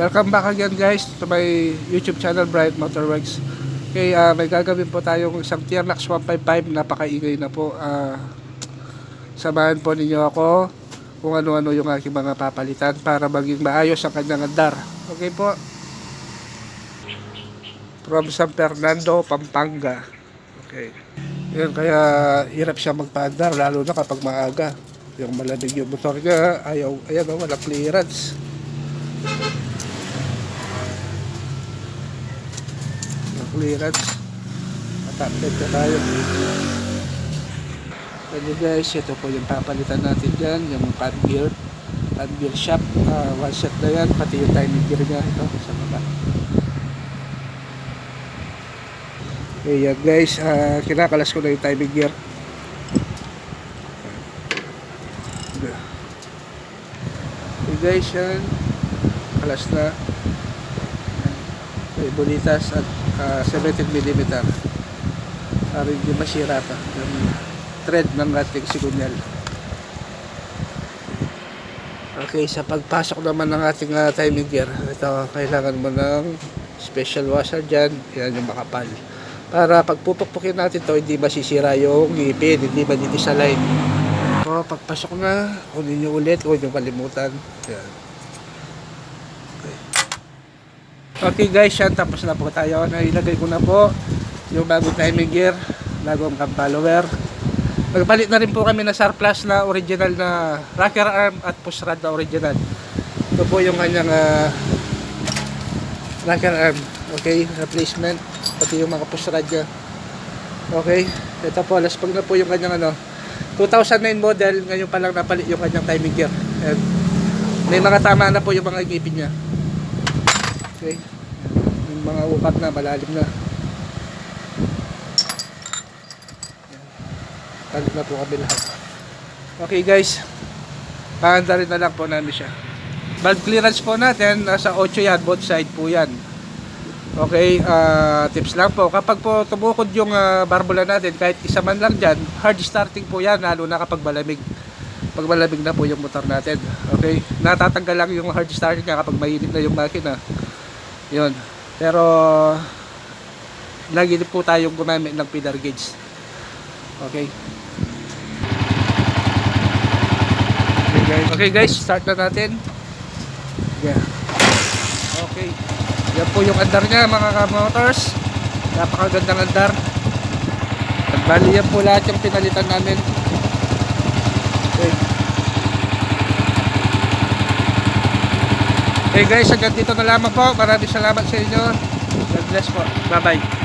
Welcome back again guys to my YouTube channel Bright Motorworks. Okay, ah, may gagawin po tayong isang Tiernux 155 napakaingay na po. Ah, samahan po ninyo ako kung ano-ano yung aking mga papalitan para maging maayos ang kanyang andar. Okay po. From San Fernando, Pampanga. Okay. Yun, kaya hirap siya magpaandar lalo na kapag maaga. Yung malamig yung motor niya, ayaw, ayan o, walang clearance. Clearance. At-update na tayo. Pwede guys, ito po yung papalitan natin dyan, yung pan gear. Pan gear shop, ah, one set na yan, pati yung timing gear niya ito sa baba. Okay, yan guys, ah, kinakalas ko na yung timing gear. Okay guys, yan. Kalas na. May bonitas at ah, 17mm. Para hindi masira pa yung thread ng ating sigunyal. Okay, sa pagpasok naman ng ating ah, timing gear, ito, kailangan mo ng special washer dyan. Yan yung makapal. Para pagpupukpukin natin to hindi masisira yung ngipin, hindi madidisalign. So, pagpasok na, kunin nyo ulit, huwag nyo kalimutan. Yan. Okay. Okay guys, yan, tapos na po tayo. Nailagay ko na po yung bagong timing gear, bagong cam follower. Nagpalit na rin po kami ng surplus na original na rocker arm at push rod na original. Ito po yung kanyang ah, rocker arm. Okay, replacement. Pati yung mga push rod niya. Okay, ito po, last pag na po yung kanyang ano, 2009 model, ngayon pa lang napalit yung kanyang timing gear. And may mga tama na po yung mga ngipin niya. Okay, yung mga ukat na, malalim na. Talit na po kami lahat. Okay guys, paanda rin na lang po namin siya. Valve clearance po natin, nasa 8 yan, both side po yan. Okay, ah, tips lang po. Kapag po tumukod yung ah, barbula natin, kahit isa man lang dyan, hard starting po yan, lalo na kapag malamig. Pag malamig na po yung motor natin. Okay, natatanggal lang yung hard starting kapag mainit na yung makina. Yun. Pero, lagi po tayong gumamit ng feeder gauge. Okay. Okay guys, okay guys start na natin. Yeah. Okay. Yan po yung andar niya mga ka-motors. Napakagandang andar. At bali yan po lahat yung pinalitan namin. Okay. Okay guys, hanggang dito na lamang po. Maraming salamat sa inyo. God bless po. Bye bye.